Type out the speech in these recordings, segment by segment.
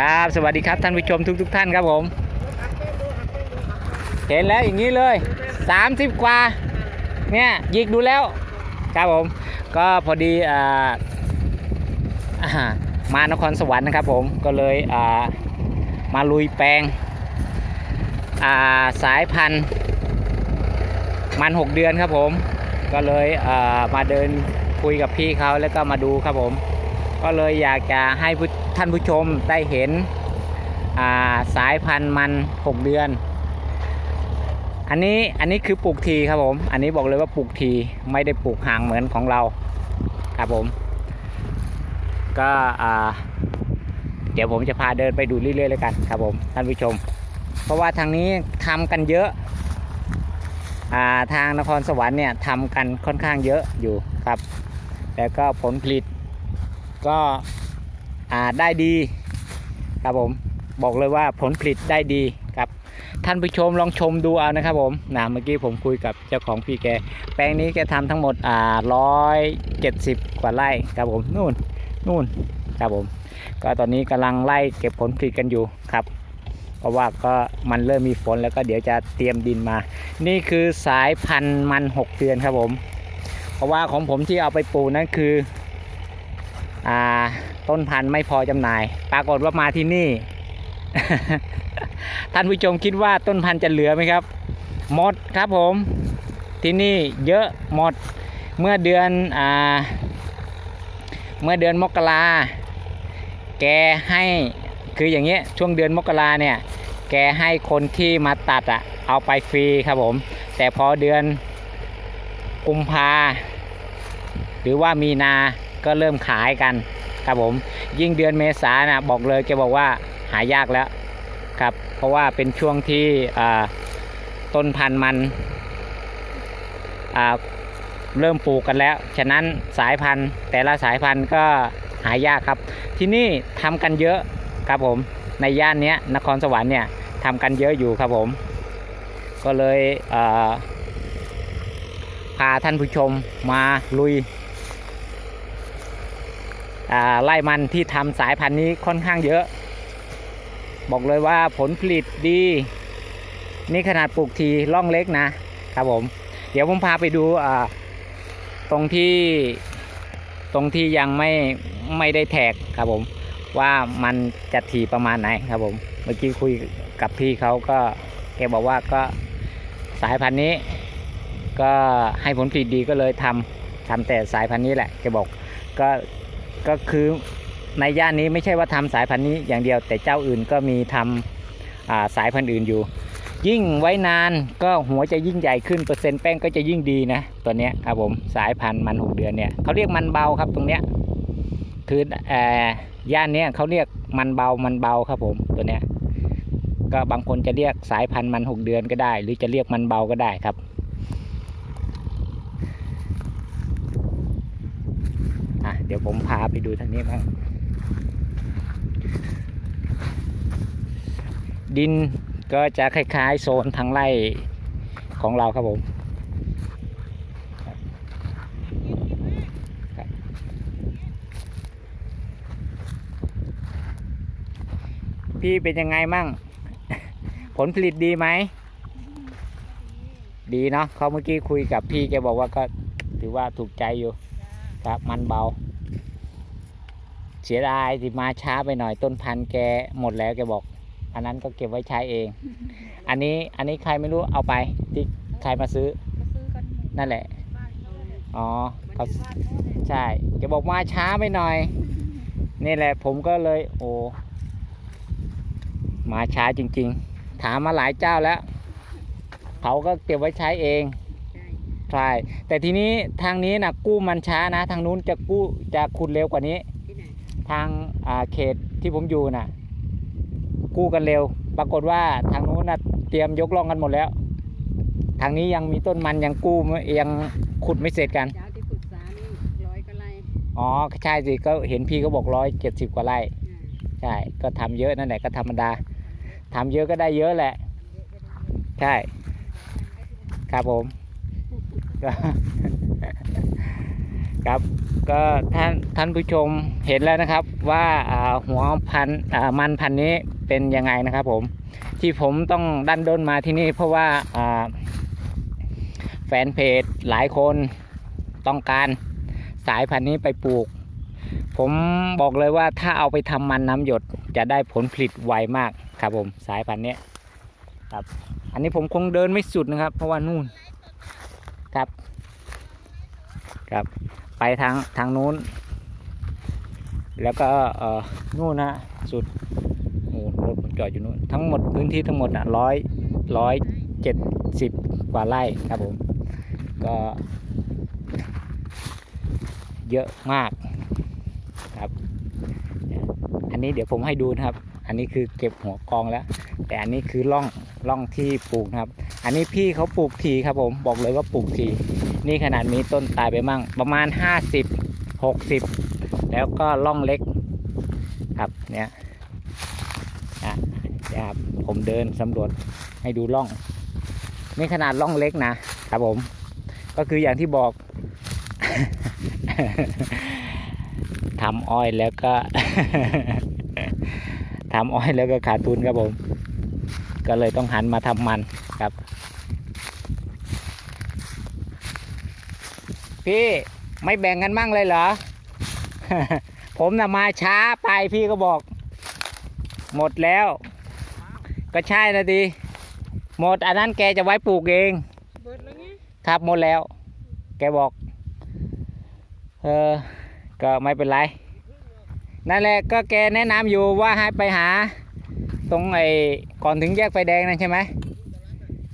ครับสวัสดีครับท่านผู้ชมทุกทท่านครับผม เห็นแล้วอย่างนี้เลย 30 กว่าเนี่ยยิกดูแล้วครับผม ก็พอดีอ่าอ่ามานครสวรรค์นะครับผมก็เลยอ่ามาลุยแปลงอ่าสายพันธุ์มัน 6 เดือนครับผม ก็เลยอ่ามาเดินคุยกับพี่เขาแล้วก็มาดูครับผม ก็เลยอยากจะให้ผู้ ท่านผู้ชมได้เห็นาสายพันธุ์มัน 6 เดือน อันนี้อันนี้คือปลูกทีครับผม อันนี้บอกเลยว่าปลูกทีไม่ได้ปลูกห่างเหมือนของเราครับผม ก็เดี๋ยวผมจะพาเดินไปดูเรื่อยๆเลยกันครับผมท่านผู้ชม เพราะว่าทางนี้ทำกันเยอะอาทางนครสวรรค์เนี่ยทำกันค่อนข้างเยอะอยู่ครับ แล้วก็ผลผลิตก็ ได้ดีครับผมบอกเลยว่าผลผลิตได้ดีครับ ท่านผู้ชมลองชมดูเอานะครับผมนะเมื่อกี้ผมคุยกับเจ้าของพี่แก แปลงนี้แกทำทั้งหมดอ่าร้อยเจ็ดสิบกว่าไร่ครับผมนู่นนู่นครับผม ก็ตอนนี้กำลังไล่เก็บผลผลิตกันอยู่ครับ เพราะว่าก็มันเริ่มมีฝนแล้วก็เดี๋ยวจะเตรียมดินมา นี่คือสายพันธุ์มัน6เดือนครับผม เพราะว่าของผมที่เอาไปปลูกนั่นคืออ่า ต้นพันธุ์ไม่พอจำหน่าย ปรากฏว่ามาที่นี่ ท่านผู้ชมคิดว่าต้นพันธุ์จะเหลือไหมครับ หมดครับผม ที่นี่เยอะหมด เมื่อเดือนอ่าเมื่อเดือนมกราแกให้คืออย่างเงี้ยช่วงเดือนมกราเนี่ย แกให้คนที่มาตัดอะเอาไปฟรีครับผม แต่พอเดือนกุมภาหรือว่ามีนาก็เริ่มขายกัน ครับผมยิ่งเดือนเมษานะบอกเลยแกบอกว่าหายากแล้วครับ เพราะว่าเป็นช่วงที่ต้นพันธุ์มันเริ่มปลูกกันแล้ว ฉะนั้นสายพันธุ์แต่ละสายพันธุ์ก็หายากครับ ที่นี่ทำกันเยอะครับผมในย่านนี้นครสวรรค์เนี่ยทำกันเยอะอยู่ครับผม ก็เลยพาท่านผู้ชมมาลุย ไล่มันที่ทำสายพันธุ์นี้ค่อนข้างเยอะ บอกเลยว่าผลผลิตดี นี่ขนาดปลูกทีล่องเล็กนะครับผม เดี๋ยวผมพาไปดูตรงที่ตรงที่ยังไม่ไม่ได้แท็กครับผม ว่ามันจะถี่ประมาณไหนครับผม เมื่อกี้คุยกับพี่เขาก็แกบอกว่าก็สายพันธุ์นี้ ก็ให้ผลผลิตดีก็เลยทำทำแต่สายพันธุ์นี้แหละแกบอกก็ ก็คือในย่านนี้ไม่ใช่ว่าทำสายพันธุ์นี้อย่างเดียว แต่เจ้าอื่นก็มีทำอ่าสายพันธุ์อื่นอยู่ ยิ่งไว้นานก็หัวจะยิ่งใหญ่ขึ้นเปอร์เซ็นต์แป้งก็จะยิ่งดีนะตัวเนี้ยครับผมสายพันธุ์มันหกเดือนเนี่ยเขาเรียกมันเบาครับตรงเนี้ยคือเอ่อย่านเนี้ยเขาเรียกมันเบามันเบาครับผมตัวเนี้ยก็บางคนจะเรียกสายพันธุ์มันหกเดือนก็ได้ หรือจะเรียกมันเบาก็ได้ครับ อะเดี๋ยวผมพาไปดูทางนี้บ้างดินก็จะคล้ายๆ โซนทางไร่ของเราครับผมพี่เป็นยังไงมั่ง ผลผลิตดีไหม ดีเนาะเขาเมื่อกี้คุยกับพี่แกบอกว่าก็ถือว่าถูกใจอยู่ ครับมันเบา เสียดายที่มาช้าไปหน่อยต้นพันธุ์แกหมดแล้วแกบอก อันนั้นก็เก็บไว้ใช้เอง อันนี้อันนี้ใครไม่รู้เอาไปที่ใครมาซื้อมาซื้อกันหมดนั่นแหละบ้านเขาเลยอ๋อมันเขาอยู่บ้านเขาเลยใช่แกบอกมาช้าไปหน่อย นี่แหละผมก็เลย โอ้มาช้าจริง ๆ ถามมาหลายเจ้าแล้ว เขาก็เก็บไว้ใช้เอง ใช่ใช่แต่ทีนี้ทางนี้นะกู้มันช้านะ ทางนู้นจะกู้จะขุดเร็วกว่านี้ ที่ไหนทางอ่าเขตที่ผมอยู่น่ะกู้กันเร็ว ปรากฏว่าทางนู้นน่ะเตรียมยกล่องกันหมดแล้ว ทางนี้ยังมีต้นมันยังกู้ไม่ยังขุดไม่เสร็จกัน เจ้าที่ปรึกษานี่ร้อยก็ไล่อ๋อใช่สิก็เห็นพี่เขาบอกร้อยเจ็ดสิบกว่าไร่ อ่าใช่ ก็ทำเยอะนั่นแหละก็ธรรมดาทำเยอะก็ได้เยอะแหละ ใช่ ครับผม ก็ครับก็ท่านท่านผู้ชมเห็นแล้วนะครับว่าหัวพันมันพันนี้เป็นยังไงนะครับผมที่ผมต้องดันด้นมาที่นี่เพราะว่าอ่าแฟนเพจหลายคนต้องการสายพันธุ์นี้ไปปลูก ผมบอกเลยว่าถ้าเอาไปทำมันน้ำหยดจะได้ผลผลิตไวมากครับผมสายพันธุ์นี้ครับ อันนี้ผมคงเดินไม่สุดนะครับ เพราะว่านู่น ครับ ครับ ไปทางทางนู้น แล้วก็เอ่อนู่นนะสุดโอ้รถผมจอดอยู่นู้นทั้งหมดพื้นที่ทั้งหมดอะร้อยร้อยเจ็ดสิบกว่าไร่ครับผม ก็เยอะมากครับ อันนี้เดี๋ยวผมให้ดูนะครับ อันนี้คือเก็บหัวกองแล้ว แต่อันนี้คือร่อง ร่องที่ปลูกนะครับ อันนี้พี่เขาปลูกทีครับผมบอกเลยว่าปลูกที นี่ขนาดมีต้นตายไปมั่งประมาณ 50 60 แล้วก็ร่องเล็กครับเนี่ยอะเนี่ยครับผมเดินสำรวจให้ดูร่อง นี่ขนาดร่องเล็กนะครับผม ก็คืออย่างที่บอกทำอ้อยแล้วก็ทำอ้อยแล้วก็ขาดทุนครับผม ก็เลยต้องหันมาทำมันครับ พี่ไม่แบ่งกันมั่งเลยเหรอ ผมน่ะมาช้าไปพี่ก็บอก หมดแล้ว ก็ใช่นะดี หมดอันนั้นแกจะไว้ปลูกเองครับหมดแล้ว แกบอก เออ ก็ไม่เป็นไร นั่นแหละก็แกแนะนำอยู่ว่าให้ไปหา ตรงไอ้ก่อนถึงแยกไฟแดงนั่นใช่ไหม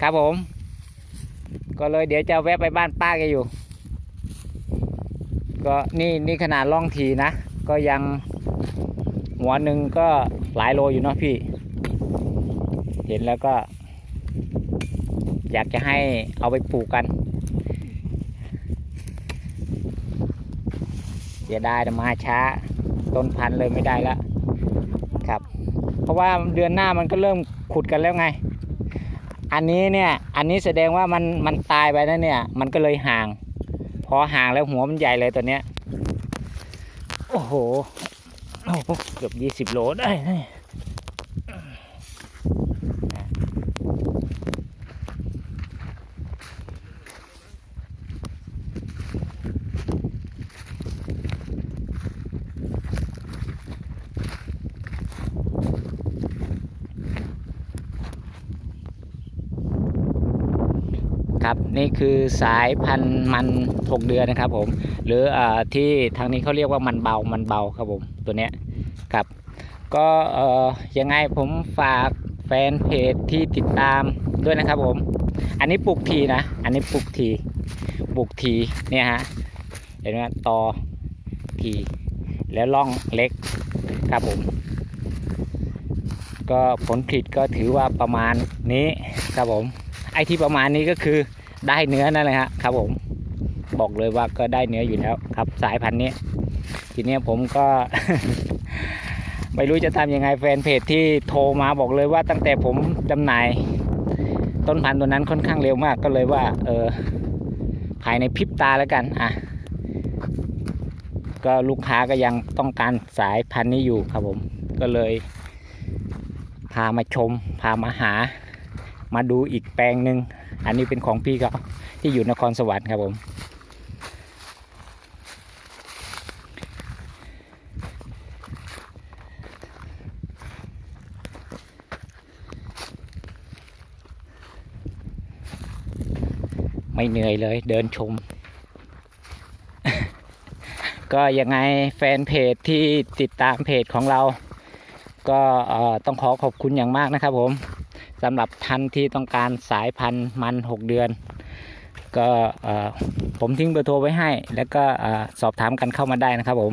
ครับผม ก็เลยเดี๋ยวจะแวะไปบ้านป้าแกอยู่ ก็นี่นี่ขนาดล่องทีนะ ก็ยังหัวหนึ่งก็หลายโลอยู่เนาะพี่ เห็นแล้วก็ อยากจะให้เอาไปปลูกกันเสียดายแต่มาช้า ต้นพันธุ์เลยไม่ได้ละครับ เพราะว่าเดือนหน้ามันก็เริ่มขุดกันแล้วไง อันนี้เนี่ยอันนี้แสดงว่ามันมันตายไปแล้วเนี่ย มันก็เลยห่าง พอห่างแล้วหัวมันใหญ่เลยตัวเนี้ยโอ้โหโอ้โหเกือบยี่สิบโลได้ นะครับ นี่คือสายพันธุ์มันหกเดือนนะครับผม หรืออที่ทางนี้เขาเรียกว่ามันเบา มันเบาครับผมตัวเนี้ยครับ ก็ยังไงผมฝากแฟนเพจที่ติดตามด้วยนะครับผม อันนี้ปลูกทีนะ อันนี้ปลูกทีปลูกทีเนี่ยฮะ เห็นไหมตอทีแล้วล่องเล็กครับผม ก็ผลผลิตก็ถือว่าประมาณนี้ครับผม ไอที่ประมาณนี้ก็คือ ได้เนื้อนั่นแหละฮะครับผมบอกเลยว่าก็ได้เนื้ออยู่แล้วครับ สายพันธุ์นี้ ทีนี้ผมก็ ไม่รู้จะทำยังไงแฟนเพจที่โทรมาบอกเลยว่าตั้งแต่ผมจำหน่าย ต้นพันธุ์ตัวนั้นค่อนข้างเร็วมากก็เลยว่า เออภายในพริบตาแล้วกันอะก็ลูกค้าก็ยังต้องการสายพันธุ์นี้อยู่ครับผม ก็เลย พามาชม พามาหา มาดูอีกแปลงหนึ่ง อันนี้เป็นของพี่เขาที่อยู่นครสวรรค์ครับผม ไม่เหนื่อยเลยเดินชม ก็ยังไงแฟนเพจที่ติดตามเพจของเรา ก็ต้องขอขอบคุณอย่างมากนะครับผม สำหรับท่านที่ต้องการสายพันธุ์มัน 6 เดือน ก็ผมทิ้งเบอร์โทรไว้ให้ แล้วก็สอบถามกันเข้ามาได้นะครับผม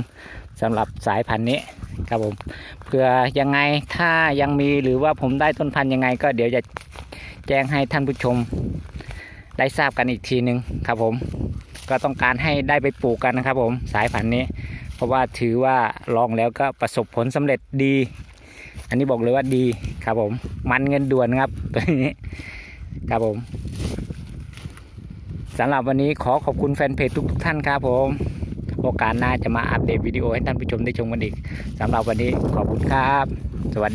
สำหรับสายพันธุ์นี้ครับผมเพื่อยังไงถ้ายังมีหรือว่าผมได้ต้นพันธุ์ยังไง ก็เดี๋ยวจะแจ้งให้ท่านผู้ชมได้ทราบกันอีกทีหนึ่งครับผมก็ต้องการให้ได้ไปปลูกกันนะครับผมสายพันธุ์นี้ เพราะว่าถือว่าลองแล้วก็ประสบผลสำเร็จดี อันนี้บอกเลยว่าดีครับผม มันเงินด่วนครับตัวนี้ครับผมสำหรับวันนี้ขอขอบคุณแฟนเพจทุกๆท่านครับผม โอกาสหน้าจะมาอัปเดตวิดีโอให้ท่านผู้ชมได้ชมกันอีกสำหรับวันนี้ขอบคุณครับ สวัสดี